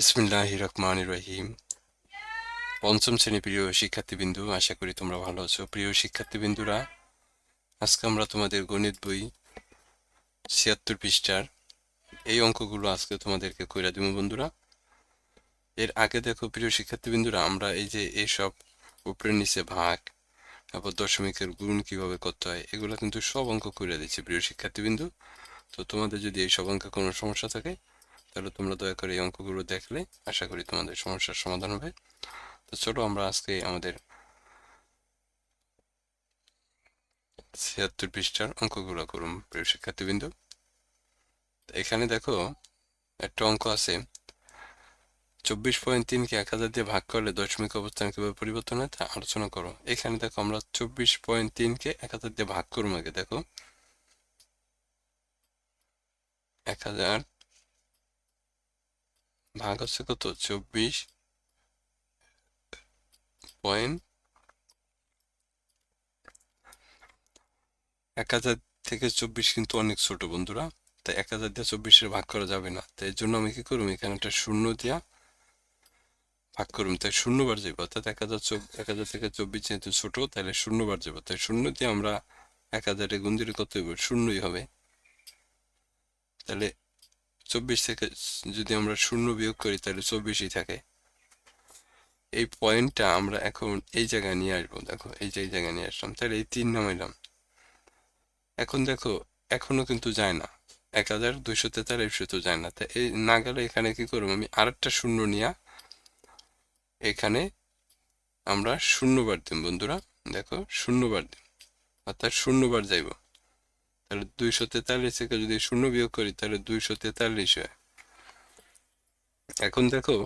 বিসমিল্লাহ রহিম পঞ্চম শ্রেণি প্রিয় শিক্ষার্থীবৃন্দু, আশা করি তোমরা ভালো আছো। প্রিয় শিক্ষার্থীবৃন্দুরা, আজকে আমরা তোমাদের গণিত বই ছিয়াত্তর পৃষ্ঠার এই অঙ্কগুলো আজকে তোমাদেরকে কইরা দিব বন্ধুরা। এর আগে দেখো প্রিয় শিক্ষার্থীবৃন্দুরা, আমরা এই যে এইসব উপরের নিচে ভাগ, তারপর দশমিকের গুণ কীভাবে করতে হয়, এগুলো কিন্তু সব অঙ্ক করে দিচ্ছি প্রিয় শিক্ষার্থীবৃন্দু। তো তোমাদের যদি এই সব অঙ্কে কোনো সমস্যা থাকে তাহলে তোমরা দয়া করে এই অঙ্কগুলো দেখলে আশা করি তোমাদের সমস্যার সমাধান হবে। তো চলো আমরা আজকে আমাদের ছিয়াত্তর পৃষ্ঠার অঙ্কগুলো করুন প্রিয় শিক্ষার্থীবৃন্দ। এখানে দেখো, একটা অঙ্ক আছে, চব্বিশ পয়েন্ট তিনকে এক হাজার দিয়ে ভাগ করলে দশমিক অবস্থান কীভাবে পরিবর্তন হয় তা আলোচনা করো। এখানে দেখো আমরা চব্বিশ পয়েন্ট তিনকে এক হাজার দিয়ে ভাগ করুম আগে, দেখো। এক হাজার ভাগ হচ্ছে কত চব্বিশ পয়েন্ট এক হাজার থেকে চব্বিশ কিন্তু অনেক ছোট বন্ধুরা। তাই এক হাজার দিয়ে চব্বিশের ভাগ করা যাবে না। তাই এর জন্য আমি কি করুম? এখানে একটা শূন্য দিয়া ভাগ করুম। তাই শূন্য বার যাব অর্থাৎ এক হাজার এক হাজার থেকে চব্বিশ যেহেতু ছোট তাহলে শূন্য বার যাব তাই শূন্য দিয়ে আমরা এক হাজারে গুণ দিলে কত শূন্যই হবে। তাহলে চব্বিশ থেকে যদি আমরা শূন্য বিয়োগ করি, তাহলে চব্বিশই থাকে। এই পয়েন্টটা আমরা এখন এই জায়গায় নিয়ে আসব। দেখো, এই যে এই জায়গায় নিয়ে আসলাম, তাহলে এই তিন নামাইলাম এখন দেখো এখনও কিন্তু যায় না। এক হাজার দুইশো তেতাল্লিশশো তো যায় না। তা এই না গেলে এখানে কি করব? আমি আরেকটা শূন্য নিয়ে এখানে আমরা শূন্যবার দিন, বন্ধুরা। দেখো, শূন্যবার দিন। অর্থাৎ শূন্যবার যাইব। তাহলে দুইশো তেতাল্লিশ থেকে যদি শূন্য বিয়োগ করি, তাহলে দুইশো তেতাল্লিশ হয়। এখন দেখো,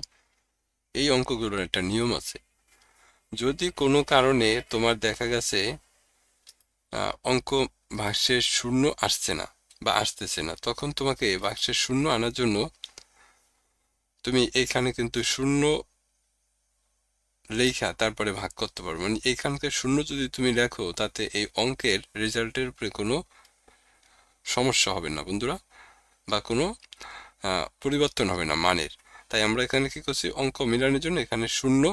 এই অঙ্কগুলোর একটা নিয়ম আছে। যদি কোনো কারণে তোমার দেখা গেছে অঙ্ক ভাষ্যের শূন্য আসছে না বা আসতেছে না, তখন তোমাকে ভাষ্যের শূন্য আনার জন্য তুমি এখানে কিন্তু শূন্য লেখা তারপরে ভাগ করতে পারো। মানে এইখানকার শূন্য যদি তুমি লেখো, তাতে এই অঙ্কের রেজাল্টের উপরে কোনো সমস্যা হবে না বন্ধুরা, বা কোনো পরিবর্তন হবে না মানের। তাই আমরা এখানে কি করছি, অঙ্ক মিলানোর জন্য এখানে শূন্য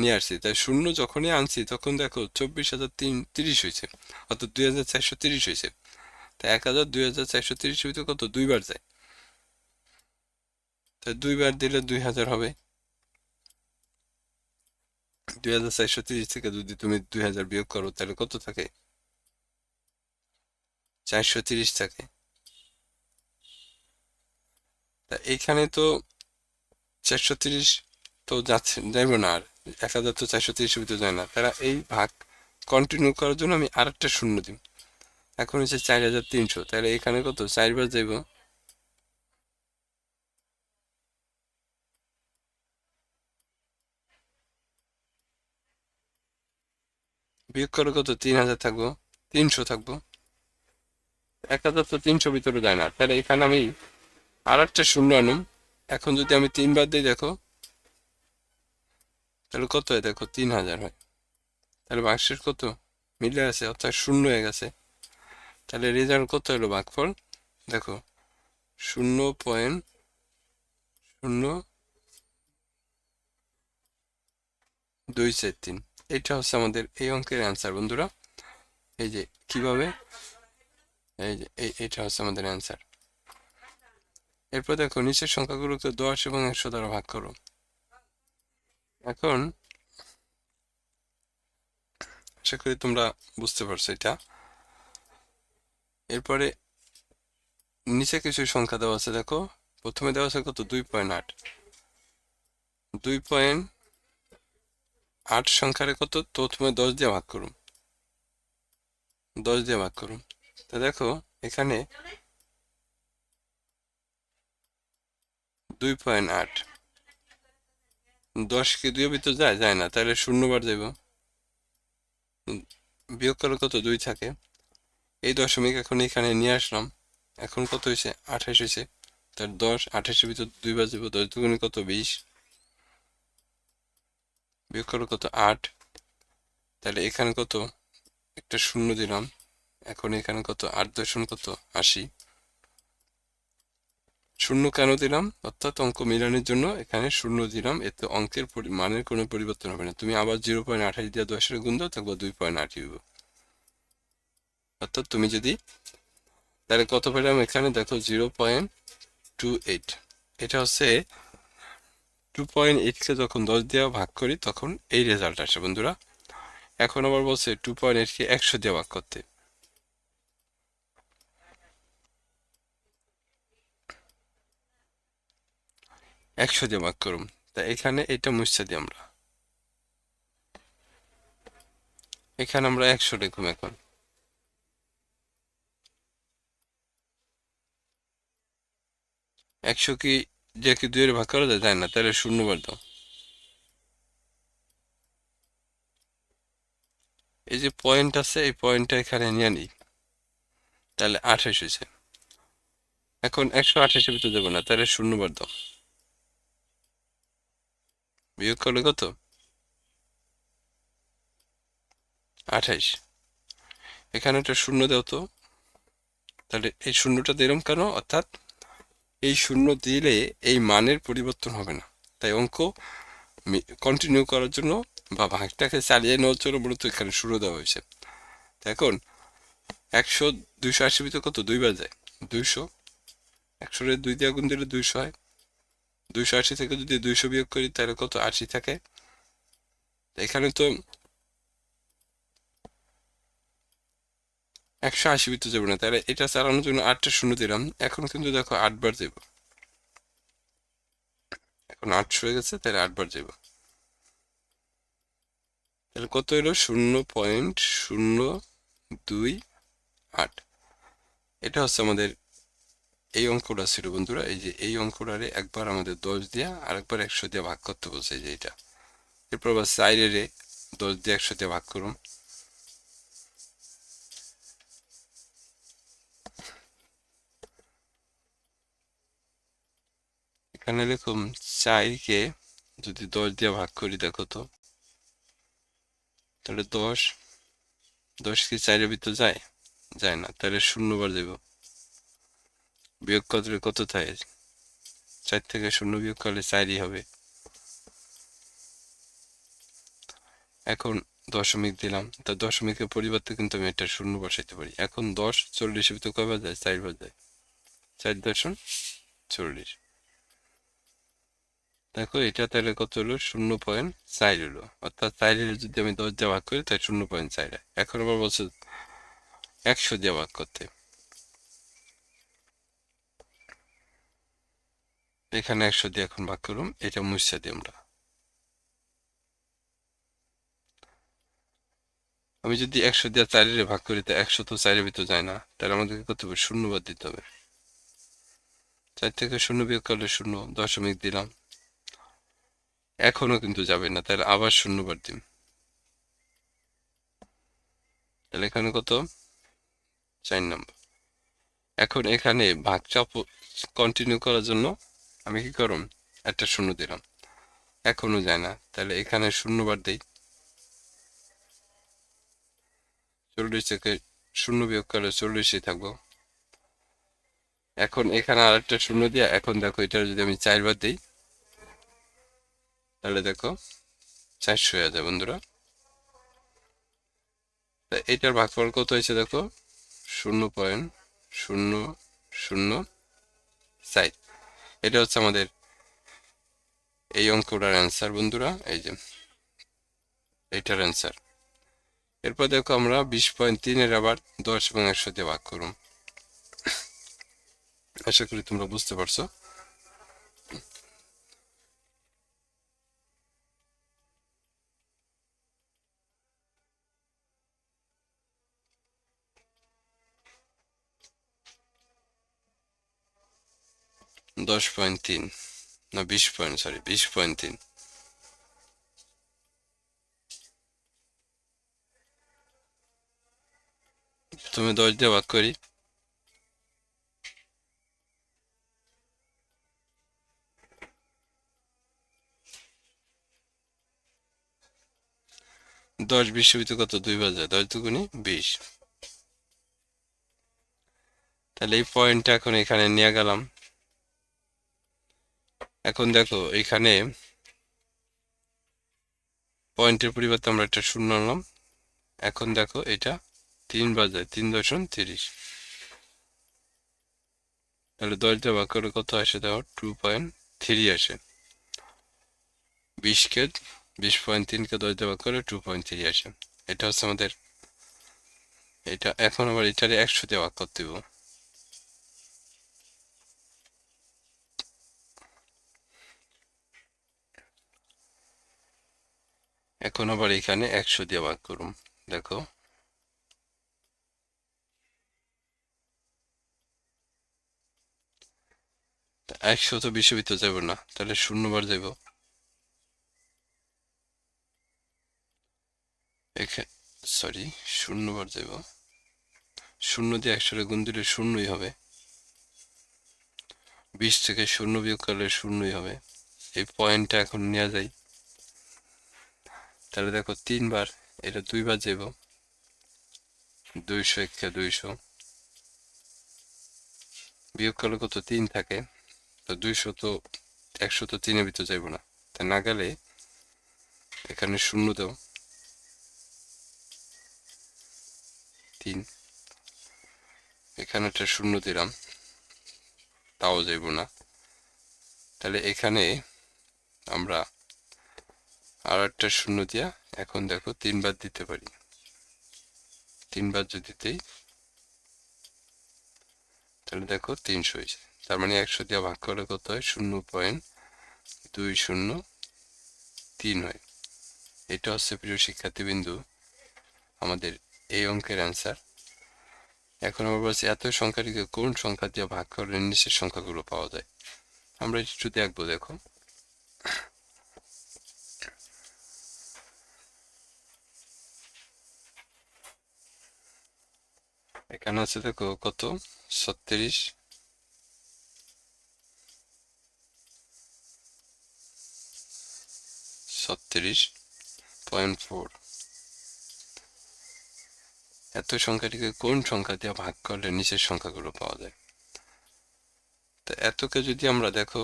নিয়ে আসছি। তাই শূন্য যখনই আনছি, তখন দেখো চব্বিশ হাজার তিন, তিরিশ হয়েছে, অর্থাৎ দুই হাজার চারশো তিরিশ হয়েছে। তাই এক হাজার দুই হাজার চারশো তিরিশ হইতে কত? দুইবার যায়। তাই দুইবার দিলে দুই হাজার হবে। দুই হাজার চারশো তিরিশ থেকে যদি তুমি দুই হাজার বিয়োগ করো, তাহলে কত থাকে? চারশো তিরিশ থাকে। তা এইখানে তো চারশো তিরিশ তো যাচ্ছে, যাইব না আর। এক হাজার তো চারশো তিরিশ ভিতরে যায় না। তারা এই ভাগ কন্টিনিউ করার জন্য আমি শূন্য এখন হচ্ছে চার হাজার তিনশো। তাহলে এখানে কত? চারবার যাইব। বিয়োগ করে কত? তিন হাজার থাকব। তিনশো থাকব। এক হাজার তো তিনশো ভিতরে যায় না। তাহলে এখানে আমি আর একটা শূন্য আনুম। এখন যদি আমি তিনবার দিই, দেখো। তাহলে কত হয়? দেখো, তিন হাজার হয়। তাহলে বাক্সের কত? মিলে আছে, অর্থাৎ শূন্য হয়ে গেছে। তাহলে রেজাল্ট কত হলো বাঘফল? দেখো, শূন্য পয়েন্ট শূন্য দুই চার তিন। এটা হচ্ছে আমাদের এই অঙ্কের অ্যান্সার বন্ধুরা। এই যে, কীভাবে? এই এটা হচ্ছে আমাদের এরপর দেখো, নিচের সংখ্যাগুলোকে দশ এবং একশো দ্বারা ভাগ করো। এখন, আশা করি তোমরা বুঝতে পারছ এটা। এরপরে, নিচে কিছু সংখ্যা দেওয়া আছে, দেখো। প্রথমে দেওয়া আছে কত? দুই পয়েন্ট আট। দুই পয়েন্ট আট সংখ্যারে কত? প্রথমে দশ দিয়ে ভাগ করুন। দশ দিয়ে ভাগ করুন। তা দেখো, এখানে দুই পয়েন্ট আট। দশ কি দুই ভিতর যায়? যায় না। তাহলে শূন্যবার যাইব বিয়োগ করে কত? দুই থাকে। এই দশমিক এখন এখানে নিয়ে আসলাম। এখন কত হয়েছে? আঠাশ হয়েছে। তার দশ, আঠাশের ভিতর দুইবার যাব দশ দুগুণে কত? বিশ। বিয়োগ করে কত? আট। তাহলে এখানে কত? একটা শূন্য দিলাম। এখন এখানে কত? আট দশম কত? আশি। শূন্য কেন দিলাম? অর্থাৎ অঙ্ক মিলানের জন্য এখানে শূন্য দিলাম। এতে অঙ্কের মানের কোনো পরিবর্তন হবে না। তুমি আবার জিরো পয়েন্ট আঠাশ দিয়ে দশের গুণ দাও, তারপর দুই পয়েন্ট আট দিব। অর্থাৎ তুমি যদি তাহলে কত পেলাম এখানে? দেখো, জিরো পয়েন্ট টু এইট। এটা হচ্ছে টু পয়েন্ট এইটকে যখন দশ দিয়ে ভাগ করি, তখন এই রেজাল্ট আসে, বন্ধুরা। এখন আবার বলছে টু পয়েন্ট এইটকে একশো দিয়ে ভাগ করতে। একশো দিয়ে ভাগ করুম তা এখানে এটা মুছে দিই আমরা। এখানে আমরা একশো লিখুম এখন। একশো কি যে কি দুইয়ের ভাগ করা যায় যায় না? তাহলে শূন্য বার দাও। এই যে পয়েন্ট আছে, এই পয়েন্টটা এখানে নিয়ে নিই। তাহলে আঠাশ হয়েছে। এখন একশো আঠাশের ভিতরে দেবো না, তাহলে শূন্য বার দাও। বিয়োগ করলে কত? আঠাইশ। এখানে একটা শূন্য দাও তো। তাহলে এই শূন্যটা দিলাম কেন? অর্থাৎ এই শূন্য দিলে এই মানের পরিবর্তন হবে না। তাই অঙ্ক কন্টিনিউ করার জন্য বা ভাগটাকে চালিয়ে নেওয়ার জন্য মূলত এখানে শুরু দেওয়া হয়েছে। এখন একশো দুইশো আশি ভিতরে কত? দুইবার যায় দুইশো। একশো দুই দিয়ে গুণ দিলে দুইশো হয়। দুইশো আশি থেকে যদি দুইশো বিয়োগ করি, তাহলে কত? আশি থাকে। এখানে তো একশো আশি ভিতরে যাব না। তাহলে এটা চালানোর জন্য আটটা শূন্য দিলাম। এখন কিন্তু দেখো আটবার যাব। এখন আটশো হয়ে গেছে, তাহলে আটবার যাব। তাহলে কত এলো শূন্য পয়েন্ট শূন্য দুই আট। এটা হচ্ছে আমাদের এই অঙ্কটা ছিল বন্ধুরা, এই যে এই অঙ্কটারে একবার আমাদের দশ দিয়া আর একবার একশো দিয়ে ভাগ করতে বলছে যে এটা। এরপর আবার সাইডে দশ দিয়ে একশো দিয়ে ভাগ করুন। এখানে লিখুন চারকে যদি দশ দিয়ে ভাগ করি, দেখো তো। তাহলে দশ দশ কি চারের ভিতর যায়? যায় না, তাহলে শূন্যবার দেব বিয়োগ করলে কত থাকে চার থেকে শূন্য বিয়োগ করলে চারই হবে। এখন দশমিক দিলাম। তা দশমিকের পরিবর্তে কিন্তু আমি এটা শূন্য বসাইতে পারি। এখন দশ চল্লিশের ভিতরে কয়বার যায় চার চারবার যায় চার দশম চল্লিশ। দেখো, এটা তাহলে কত হলো? শূন্য পয়েন্ট চার হলো। অর্থাৎ চারের যদি আমি দশ দিয়ে ভাগ করি, তাহলে শূন্য পয়েন্ট চার। এখন আবার বলছে একশো দিয়ে ভাগ করতে। এখানে একশো দিয়ে এখন ভাগ করুম এটা মুছা দিই আমরা। আমি যদি একশো দিয়ে চারের ভাগ করি, তা একশো তো চারের ভিতর যায় না। তাহলে আমাদেরকে করতে হবে? শূন্য বাদ দিতে হবে। চার থেকে শূন্য বিয়োগ করলে শূন্য, দশমিক দিলাম। এখনও কিন্তু যাবে না, তাহলে আবার শূন্যবার দিন তাহলে এখানে কত? চার নম্বর। এখন এখানে ভাগ চাপ কন্টিনিউ করার জন্য আমি কি করুম? একটা শূন্য দিলাম। এখনও যায় না। তাহলে এখানে শূন্যবার দিই। চল্লিশ থেকে শূন্য বিয়োগ করলে চল্লিশই থাকব। এখন এখানে আরেকটা শূন্য দিয়ে, এখন দেখো এটা যদি আমি চারবার দিই, তাহলে দেখো চারশো হয়ে যায় বন্ধুরা। তা এটার ভাগফল কত হয়েছে দেখো? শূন্য পয়েন্ট শূন্য শূন্য চার এটা হচ্ছে আমাদের এই অঙ্কটার অ্যান্সার বন্ধুরা। এই যে, এইটার অ্যান্সার এরপর দেখো আমরা বিশ পয়েন্ট তিনের আবার দশ এবং একশো দিয়ে ভাগ করুন। আশা করি তোমরা বুঝতে পারছ। দশ পয়েন্ট তিন, না বিশ পয়েন্ট সরি বিশ পয়েন্ট তিন। তুমি দশ দিয়ে ভাগ করি। দশ বিশ ভিতরে কত? দুই বাজার দশ দুগুনি বিশ। তাহলে এই পয়েন্টটা এখন এখানে নিয়ে গেলাম। এখন দেখো এখানে পয়েন্টের পরিবর্তে আমরা একটা শূন্য আনলাম। এখন দেখো, এটা তিন বাজে, তিন দশম তিরিশ। তাহলে দশ দিয়ে ভাগ করে কত আসে? দেখো টু পয়েন্ট থ্রি আসে। বিশকে বিশ পয়েন্ট তিনকে দশ ভাগ করে টু পয়েন্ট থ্রি আসে। এটা হচ্ছে আমাদের, এটা এখন আবার এটারে একশো ভাগ করতে হবে। এখন আবার এখানে একশো দিয়ে ভাগ করুন, দেখো। একশো তো বেশি ভিতরে যাব না, তাহলে শূন্য বার যাব সরি শূন্য বার যাব শূন্য দিয়ে একশো গুণ দিলে শূন্যই হবে। বিশ থেকে শূন্য বিয়োগ করলে শূন্যই হবে। এই পয়েন্টটা এখন নেওয়া যায়। তাহলে দেখো তিনবার, এটা দুইবার যাব দুইশো একে দুইশো। বিয়োগ করলে কত? তিন থাকে। তো দুইশো তো, একশো তো তিনের ভিতরে যাইব না। তাই না গেলে এখানে শূন্য দাও। তিন। এখানে একটা শূন্য দিলাম। তাও যাইব না। তাহলে এখানে আমরা আর একটা শূন্য দিয়া এখন দেখো তিনবার দিতে পারি। তিনবার যদি দিই, তাহলে দেখো তিনশো হয়েছে তার মানে একশো দিয়ে ভাগ করলে কত হয়? শূন্য পয়েন্ট দুই শূন্য তিন হয়। এটা হচ্ছে প্রিয় শিক্ষার্থীবিন্দু, আমাদের এই অঙ্কের অ্যান্সার এখন আমরা বলছি, এত সংখ্যাটিকে কোন সংখ্যা দিয়ে ভাগ করলে নিচের সংখ্যাগুলো পাওয়া যায়? আমরা একটু দেখব, দেখো। এখানে আছে দেখো কত? ছত্রিশ। ছত্রিশ পয়েন্ট ফোর এত সংখ্যাটিকে কোন সংখ্যা দিয়ে ভাগ করলে নিচের সংখ্যাগুলো পাওয়া যায়? তো এতকে যদি আমরা দেখো,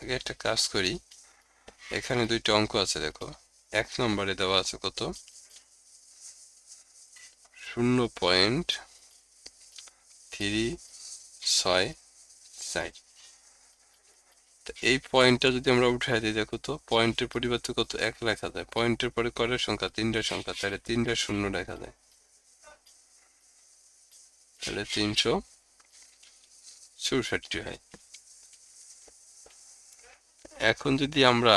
আগে একটা কাজ করি। এখানে দুইটা অঙ্ক আছে দেখো। এক নম্বরে দেওয়া আছে কত? শূন্য পয়েন্ট থ্রি ছয় এই পয়েন্টটা যদি আমরা উঠাই দিই, দেখো তো, পয়েন্টের পরিবর্তে কত? এক লেখা যায় পয়েন্টের পরে করের সংখ্যা? তিনটা সংখ্যা। তাহলে তিনটা শূন্য লেখা যায় তাহলে তিনশো চৌষট্টি হয়। এখন যদি আমরা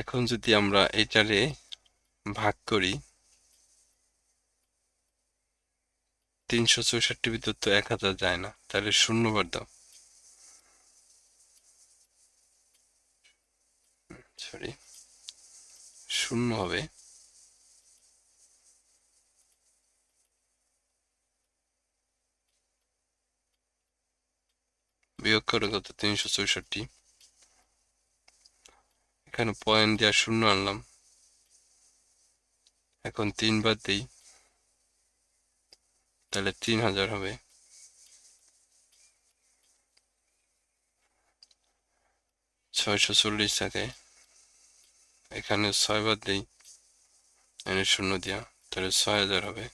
এখন যদি আমরা এটারে ভাগ করি, তিনশো চৌষট্টি ভিতর তো এক হাজার যায় না, তাহলে শূন্য বার দাও। সরি শূন্য হবে। বিয়োগ করে কত? তিনশো চৌষট্টি। এখানে পয়েন্ট দেওয়া শূন্য আনলাম? এখন তিন তিনবার দিই। তাহলে তিন হাজার হবে। ছয়শো চল্লিশ থাকে। এখানে ছয় ছয়বার দিই। এনে শূন্য দিয়া। তাহলে ছয় হাজার হবে।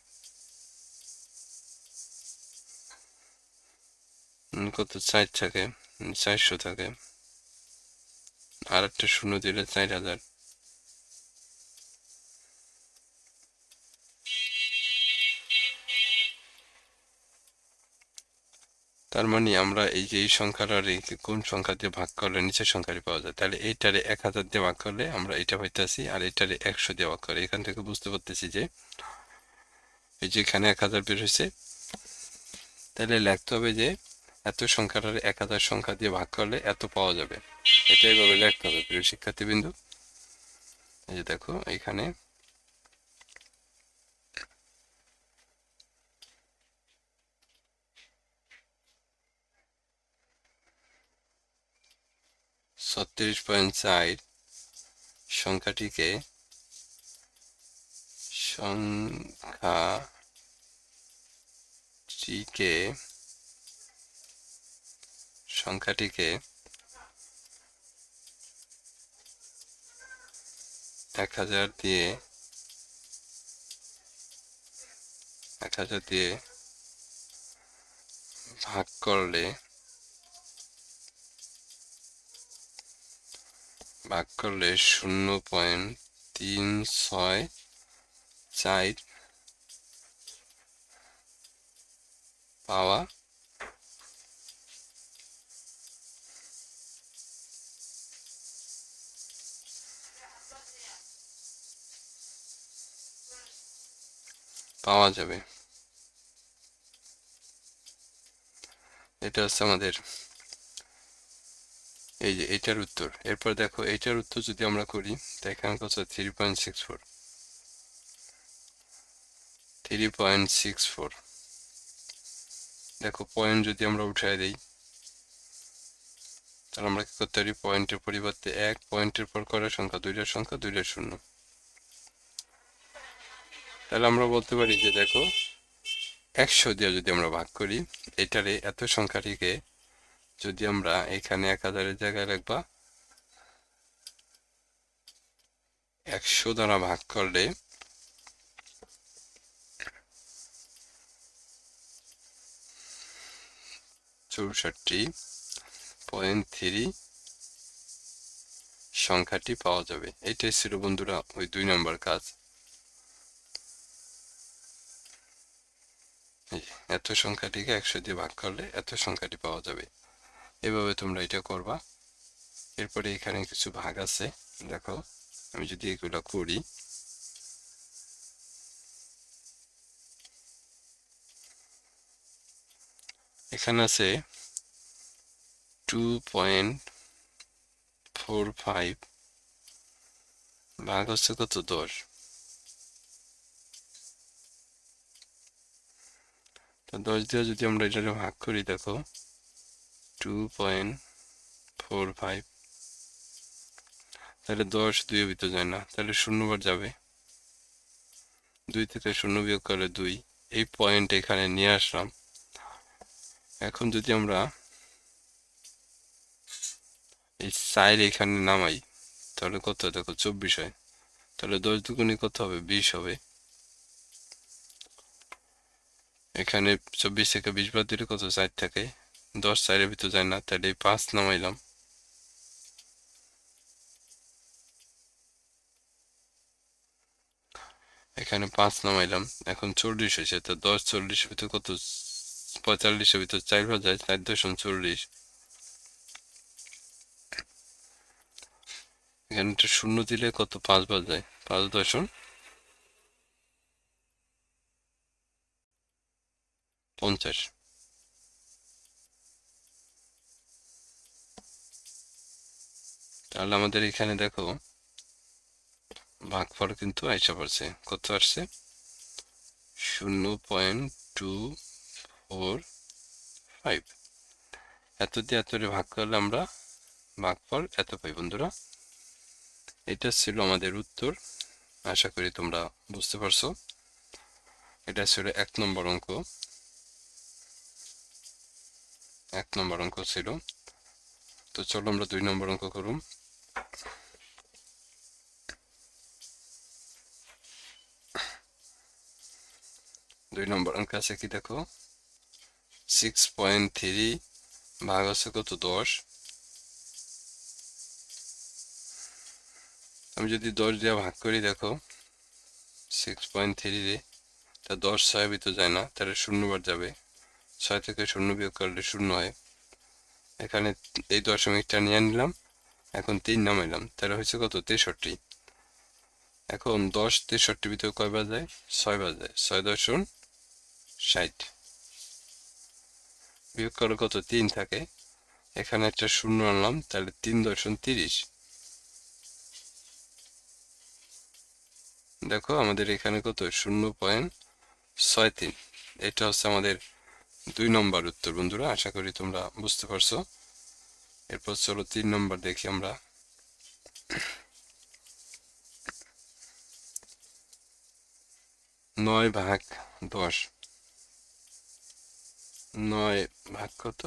কত? চার থাকে। চারশো থাকে। আর একটা শূন্য দিলে চার হাজার। তার মানে আমরা এই যে এই সংখ্যাটারে কোন সংখ্যা দিয়ে ভাগ করলে নিচের সংখ্যাটি পাওয়া যায়? তাহলে এইটারে এক হাজার দিয়ে ভাগ করলে আমরা এটা পাইতেছি আর এটারে একশো দিয়ে ভাগ করে। এখান থেকে বুঝতে পারতেছি যে এই যে এখানে এক হাজার বের হয়েছে। তাহলে লিখতে হবে যে এত সংখ্যাটারে এক হাজার সংখ্যা দিয়ে ভাগ করলে এত পাওয়া যাবে। এটাই ভাবে লিখতে হবে, প্রিয় শিক্ষার্থীবৃন্দু। এই যে দেখো, এখানে ছত্রিশ পয়েন্ট চার সংখ্যাটিকে সংখ্যা টিকে সংখ্যাটিকে এক হাজার দিয়ে, এক হাজার দিয়ে ভাগ করলে ভাগ করলে শূন্য পয়েন্ট তিন ছয় চার পাওয়া পাওয়া যাবে। এটা হচ্ছে আমাদের এই যে এটার উত্তর। এরপর দেখো এটার উত্তর যদি আমরা করি, তো এখানে three point six four three point six four দেখো পয়েন্ট যদি আমরা উঠাই দিই, তাহলে আমরা কি করতে পারি? পয়েন্টের পরিবর্তে এক পয়েন্টের পর করার সংখ্যা দুইটার সংখ্যা দুইটার শূন্য। তাহলে আমরা বলতে পারি যে দেখো, একশো দিয়ে যদি আমরা ভাগ করি, এটারে এত সংখ্যাটিকে যদি আমরা এখানে এক হাজারের জায়গায় রাখবা, একশো দ্বারা ভাগ করলে চৌষট্টি পয়েন্ট থ্রি সংখ্যাটি পাওয়া যাবে। এটাই ছিল বন্ধুরা ওই দুই নম্বর কাজ এই যে, এত সংখ্যাটিকে একশো দিয়ে ভাগ করলে এত সংখ্যাটি পাওয়া যাবে। এভাবে তোমরা এটা করবা। এরপরে এখানে কিছু ভাগ আছে। দেখো, আমি যদি এগুলো করি, এখানে আছে টু পয়েন্ট ফোর ফাইভ ভাগ হচ্ছে কত? দশ। তো দশ দিয়ে যদি আমরা এটাকে ভাগ করি, দেখো টু পয়েন্ট ফোর ফাইভ তাহলে দশ দুই ভিতরে যায় না, তাহলে শূন্যবার যাবে। দুই থেকে শূন্য বিয়োগ করলে দুই, এই পয়েন্ট এখানে নিয়ে আসলাম। এখন যদি আমরা এই সাইড এখানে নামাই, তাহলে কত? দেখো, চব্বিশ হয়। তাহলে দশ দুগুণে কত হবে? বিশ হবে। এখানে চব্বিশ থেকে বিশ বাদ দিলে কত চার থাকে। দশ চারের ভিতর যায় না, তাহলে পাঁচ নামাইলাম। এখানে পাঁচ নামাইলাম, এখন চল্লিশ হয়েছে, তো দশ চল্লিশ ভিতর কত? পঁয়তাল্লিশের ভিতর চার যায়, চার দশম চল্লিশ। এখানে একটা শূন্য দিলে কত? পাঁচ বার যায়, পাঁচ দশম পঞ্চাশ। তাহলে আমাদের এখানে দেখো, ভাগফল কিন্তু আইসা পড়ছে। কত আসছে? শূন্য পয়েন্ট টু ফোর ফাইভ। এত দিয়ে এত ভাগ করলে আমরা ভাগফল এত পাই বন্ধুরা। এটা ছিল আমাদের উত্তর। আশা করি তোমরা বুঝতে পারছ। এটা ছিল এক নম্বর অঙ্ক। এক নম্বর অঙ্ক ছিল। তো চলো আমরা দুই নম্বর অঙ্ক করুম দুই নম্বর অঙ্ক আছে কি দেখো? সিক্স পয়েন্ট থ্রি ভাগ আছে কত? দশ। আমি যদি দশ দিয়ে ভাগ করি দেখো সিক্স পয়েন্ট থ্রি দিয়ে তা দশ ছয় ভিতর যায় না, তাহলে শূন্যবার যাবে। ছয় থেকে শূন্য বিয়োগ করলে শূন্য হয়। এখানে এই দশমিকটা নিয়ে নিলাম। এখন তিন নামাইলাম। তাহলে হয়েছে কত? তেষট্টি। এখন দশ তেষট্টি ভিতরে কয় বাজায় ছয় বাজায় ছয় দশম ষাট। বিয়োগ করলে কত? তিন থাকে। এখানে একটা শূন্য আনলাম। তাহলে তিন দশম তিরিশ। দেখো, আমাদের এখানে কত? শূন্য পয়েন্ট ছয় তিন। এটা হচ্ছে আমাদের দুই নম্বর উত্তর, বন্ধুরা, আশা করি তোমরা বুঝতে পারছ। এরপর চলো তিন নম্বর দেখি আমরা। নয় ভাগ দশ। নয় ভাগ কত?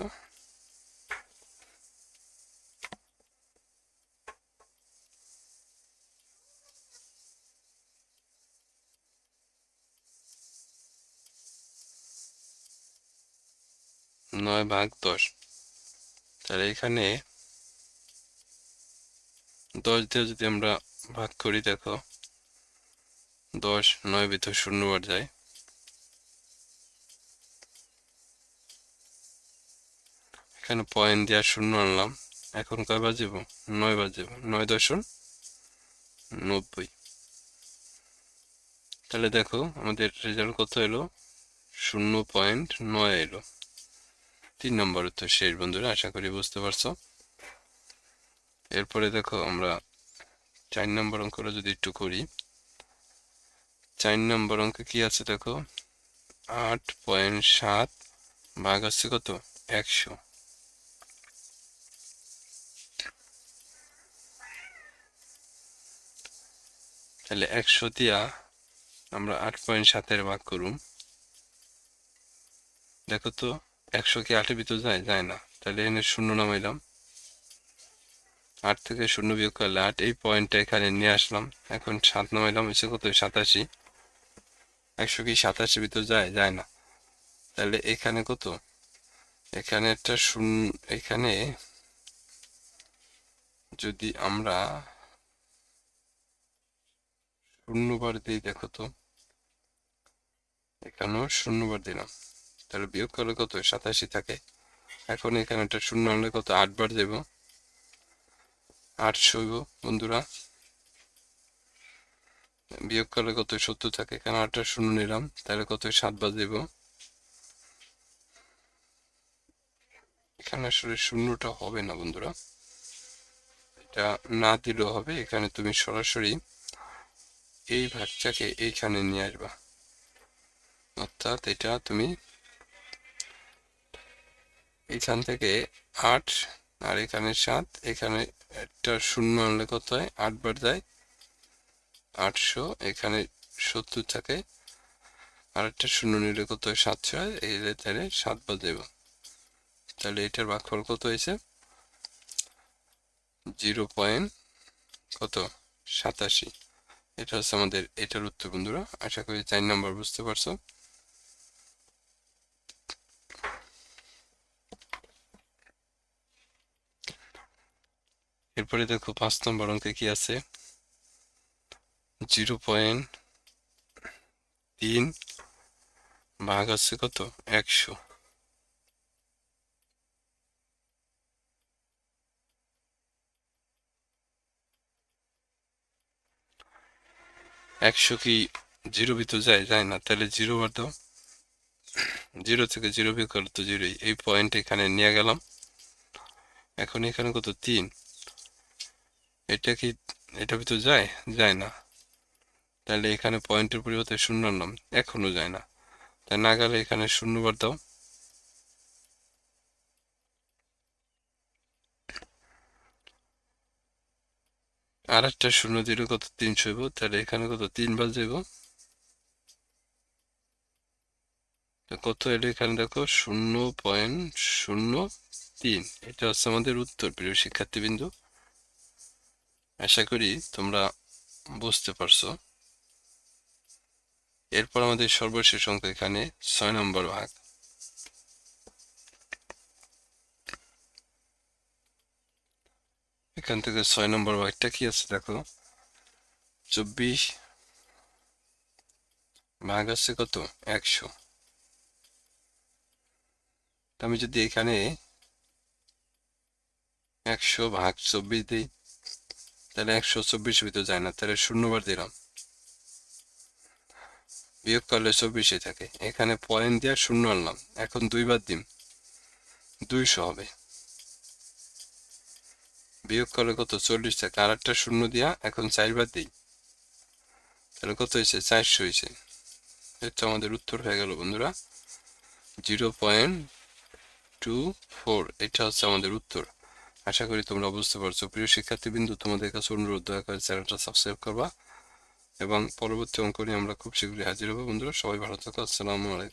নয় ভাগ দশ। তাহলে এখানে দশ দিয়ে যদি আমরা ভাগ করি, দেখো, দশ নয় ভিতর শূন্য বার যায় এখানে পয়েন্ট দেওয়া শূন্য আনলাম। এখন কয় বাজিব? নয় বাজিব। নয় দশন নব্বই। তাহলে দেখো, আমাদের রেজাল্ট কত এলো? শূন্য পয়েন্ট নয় এলো। তিন নম্বর উত্তর শেষ, বন্ধুরা, আশা করি বুঝতে পারছ। এরপরে দেখো, আমরা চার নম্বর অঙ্কটা যদি একটু করি। চার নম্বর অঙ্কে কি আছে দেখো? আট পয়েন্ট সাত ভাগ আছে কত? একশো। তাহলে একশো দিয়া আমরা আট পয়েন্ট সাতের ভাগ করুম। দেখো তো একশো কি আটের ভিতর যায়? যায় না। তাহলে এখানে শূন্য নামাইলাম। আট থেকে শূন্য বিয়োগ করলে আট, এই পয়েন্টটা এখানে নিয়ে আসলাম। এখন সাত নামাইলাম এসে কত? সাতাশি। একশো কি সাতাশির ভিতর যায়? যায় না। তাহলে এখানে কত? এখানে একটা শূন্য, এখানে যদি আমরা শূন্যবার দিই, দেখো তো। এখানেও শূন্যবার দিলাম। তাহলে বিয়োগ করলে কত? সাতাশি থাকে। এখন এখানে একটা শূন্য আনলে কত? আটবার দেব। আটশো বন্ধুরা। বিয়োগ করলে কত? সত্তর থাকে। এখানে আটটা শূন্য নিলাম। তাহলে কত? সাতবার দেব। এখানে আসলে শূন্যটা হবে না, বন্ধুরা। এটা না দিলেও হবে। এখানে তুমি সরাসরি এই ভাগটাকে এইখানে নিয়ে আসবা। অর্থাৎ এটা তুমি এখান থেকে আট আর এখানে সাত, এখানে একটা শূন্য আনলে কত হয়? আটবার যায় আটশো, এখানে সত্তর থাকে। আর একটা শূন্য নিলে কত হয়? সাতশো হয় এই তাহলে সাতবার দেব। তাহলে এটার ভাগফল কত হয়েছে? জিরো পয়েন্ট কত? সাতাশি। এটা হচ্ছে আমাদের, এটার উত্তর বন্ধুরা। আশা করি চার নাম্বার বুঝতে পারছ। এরপরে দেখো পাঁচ নম্বর অঙ্কে কি আছে? জিরো পয়েন্ট তিন ভাগ আছে কত? একশো। একশো কি জিরো ভিতর যায়? যায় না। তাহলে জিরো বার দাও। জিরো থেকে জিরো বিয়োগ করলে তো জিরোই। এই পয়েন্ট এখানে নিয়ে গেলাম। এখন এখানে কত? তিন। এটা কি, এটা ভিতর যায়? যায় না। তাহলে এখানে পয়েন্টের পরিবর্তে শূন্য আনলাম। এখনও যায় না। তাই না গেলে এখানে শূন্য বার দাও। আর একটা শূন্য দিলে কত? তিনশো হইব। তাহলে এখানে কত? তিনবার যাব কত এলো এখানে দেখো? শূন্য পয়েন্ট শূন্য তিন। এটা হচ্ছে আমাদের উত্তর, প্রিয় শিক্ষার্থীবৃন্দ। আশা করি তোমরা বুঝতে পারছ। এরপর আমাদের সর্বশেষ অঙ্ক এখানে ছয় নম্বর ভাগ। এখান থেকে ছয় নম্বর ভাগটা কি আছে দেখো? চব্বিশ ভাগ আছে কত? একশো। আমি যদি এখানে একশো ভাগ চব্বিশ দিই তাহলে একশো চব্বিশ ভিতরে যায় না, তাহলে শূন্যবার দিলাম। বিয়োগ করলে চব্বিশে থাকে। এখানে পয়েন্ট দিয়ে শূন্য আনলাম, এখন দুইবার দিন দুইশো হবে। বিয়োগ করলে কত? চল্লিশ থাকে। আর একটা শূন্য দিয়া এখন চারবার দিই। তাহলে কত হয়েছে? চারশো হয়েছে। এটা আমাদের উত্তর হয়ে গেল বন্ধুরা। জিরো পয়েন্ট টু ফোর, এটা হচ্ছে আমাদের উত্তর। আশা করি তোমরা বুঝতে পারছ। প্রিয় শিক্ষার্থীবৃন্দু, তোমাদের কাছে অনুরোধ দয়া করে চ্যানেলটা সাবস্ক্রাইব করবা এবং পরবর্তী অঙ্ক নিয়ে আমরা খুব শীঘ্রই হাজির হব। বন্ধুরা, সবাই ভালো থাকো। আসসালামু আলাইকুম।